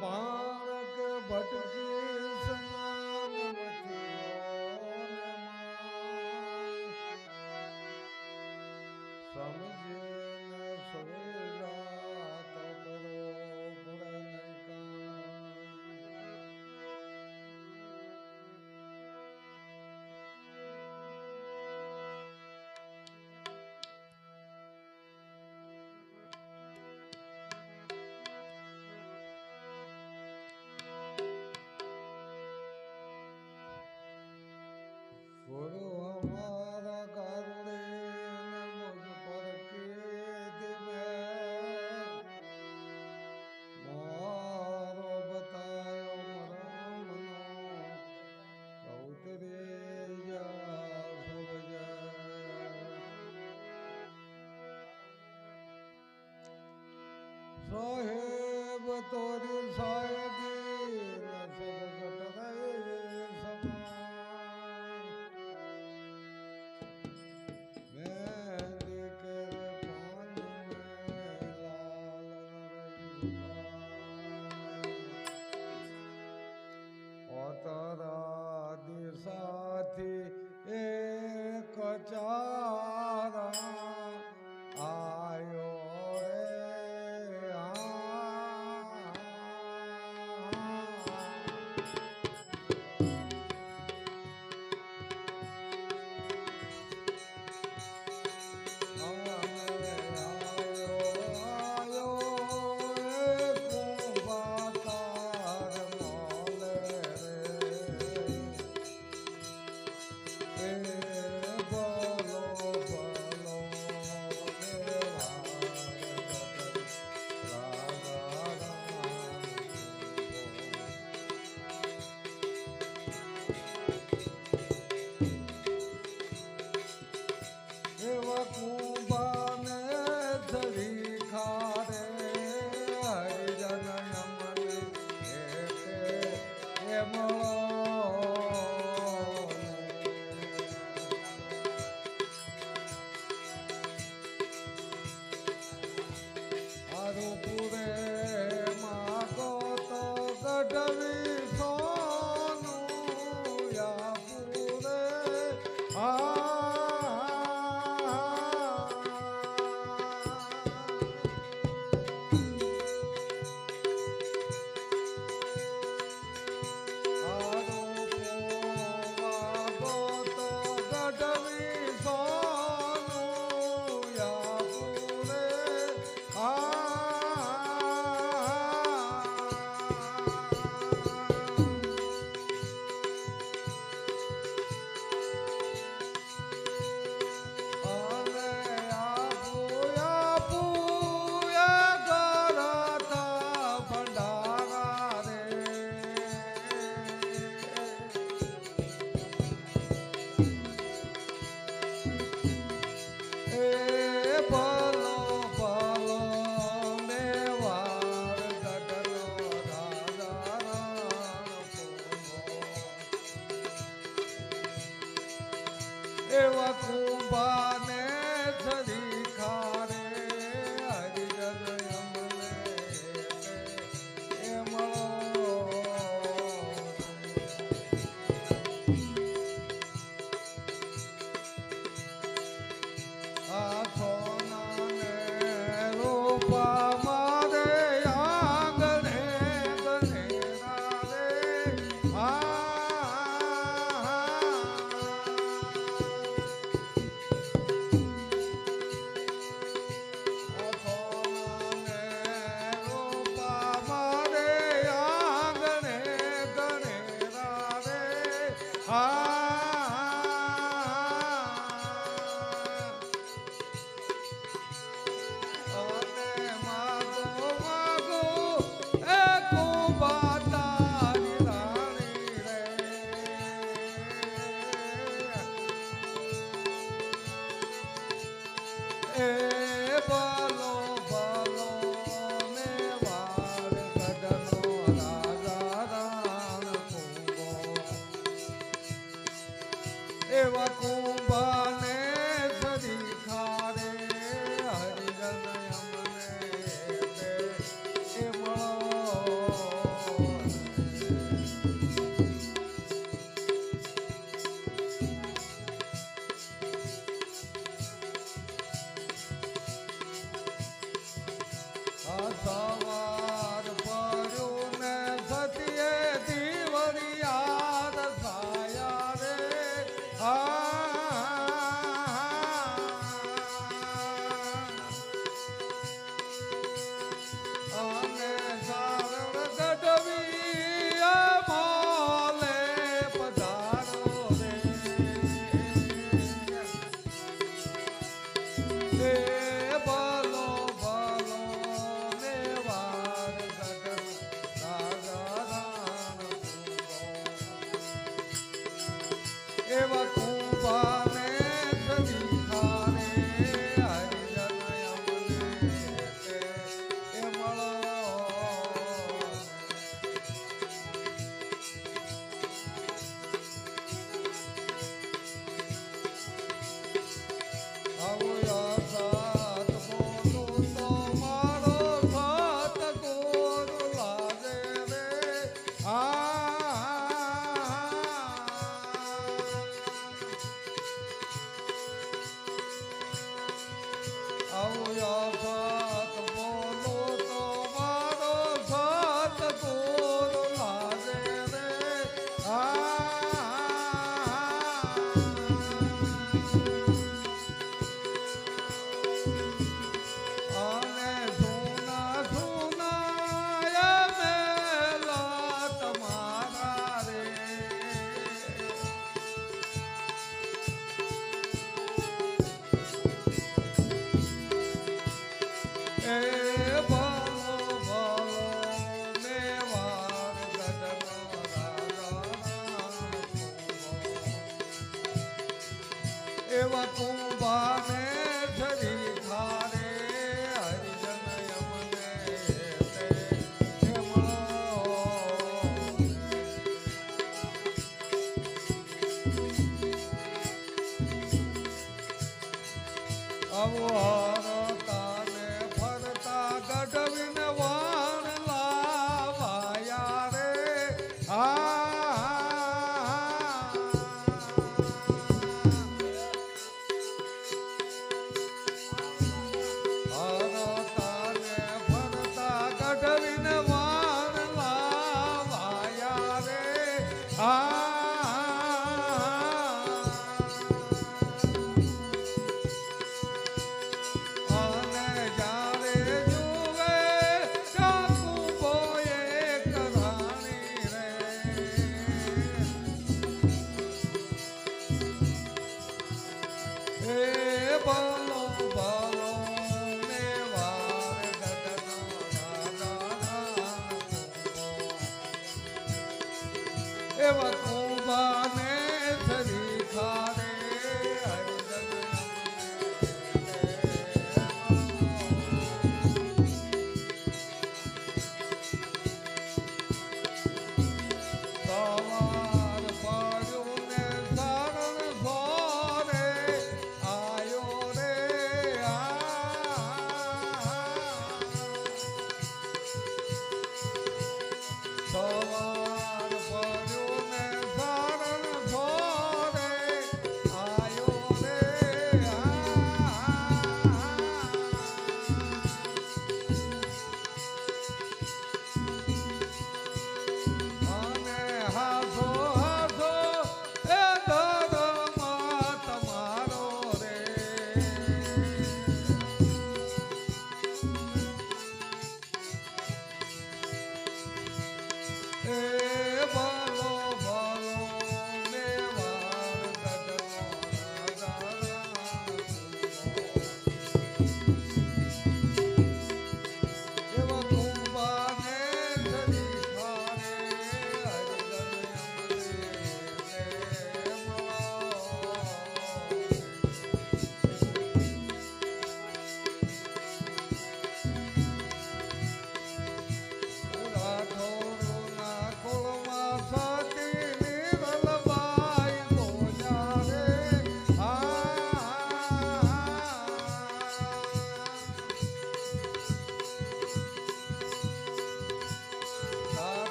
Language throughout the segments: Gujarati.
Bye. साहेब तोरी सा Ah. 감사드립니다. એવા કુંભાને Hey.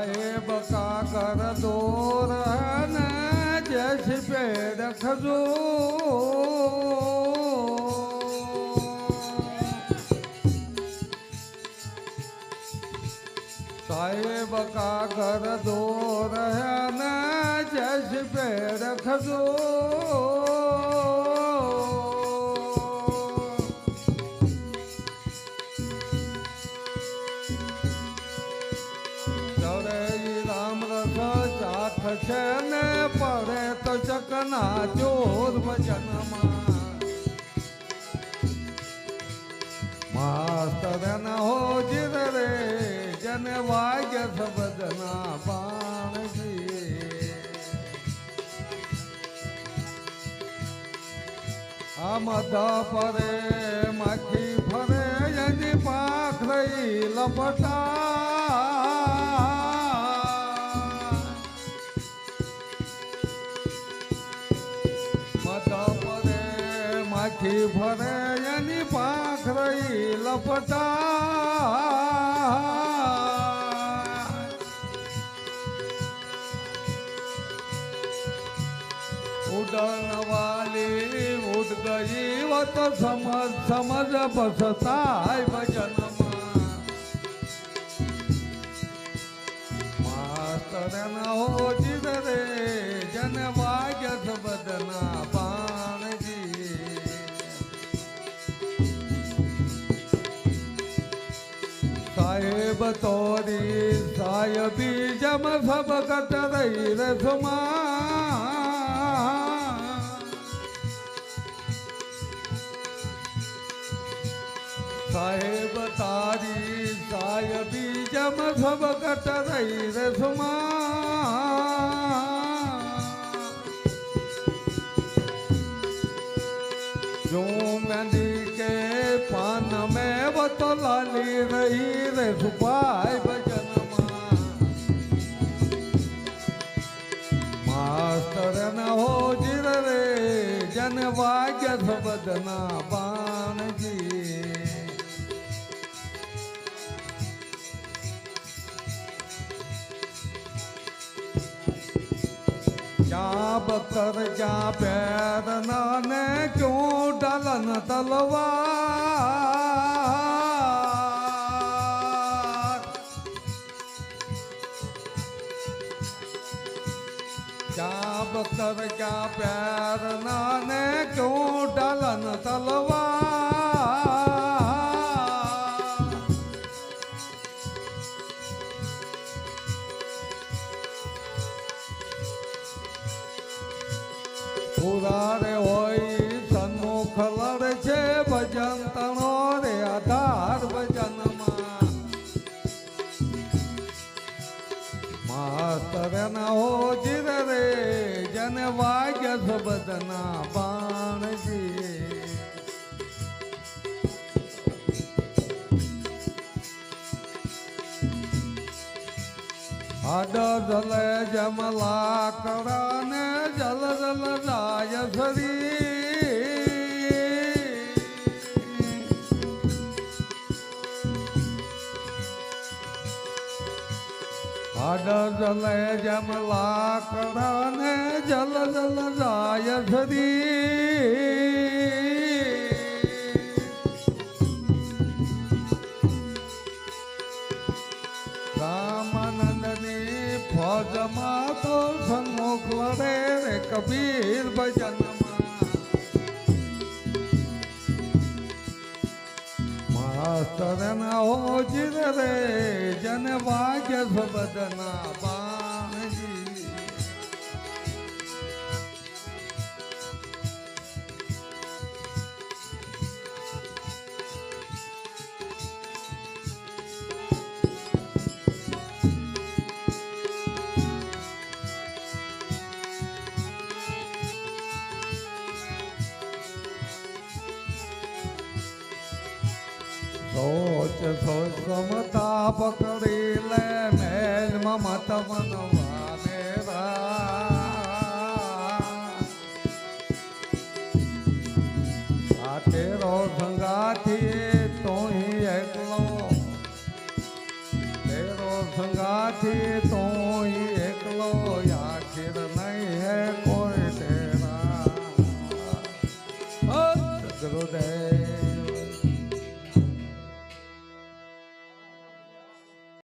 સાહેબ કાકર દોર ને જશ પેડ ખજો સાહેબ કાકર દોર ને પે પેડ ચાથ છે ને પડે તો ચકના ચોર વચનમાં માસ્તર ન હો જીર રે જન વાગ્ય શબ્દના બાણજી આ મધા પરે માખી ફરે એની પાખરી લપટા પાખરી લપટા ઉડન વાલી ઉડ ગઈ વો તો સમજ સમજ બસતાય ભજનમાં. માસ્તર ન હો જીદ રે, જન વાગ્ય સબદના સાહેબ તોરી સાહેબી જમ સબ કત રહી રસમા. સાહેબ તારી સાહેબી જમ સબ કત રહી રસમા. જો મેં में वो तो लाली रही रे सुपाय भजन मास्टर न हो जिर रे जन वाग्य सबदना बाण जी क्या बकर क्या पैर नाने बकर क्या पैर नाने क्यों डलन तलवार ઉદારે હોય સન્મુખ લડ છે ભજન તણો રે આધાર ભજનમાં માસ્તર ન હો જીર રે જન વાગ્ય સબદના બાણજી આડ જલે જમલા લાકડા ને જલ જલ જાય સરી આડ જલે જમ લાકડા ને જલ જલ જાય સરી રામાનંદની ફોજમાં તો સન્મુખ લડે રે કબીર ભજનમાં માસ્તર ના હોજીર રે જન વાગ્ય સબદના બાણજી સોચ સોચ સમતા પકડી લે મેલ મત મનવા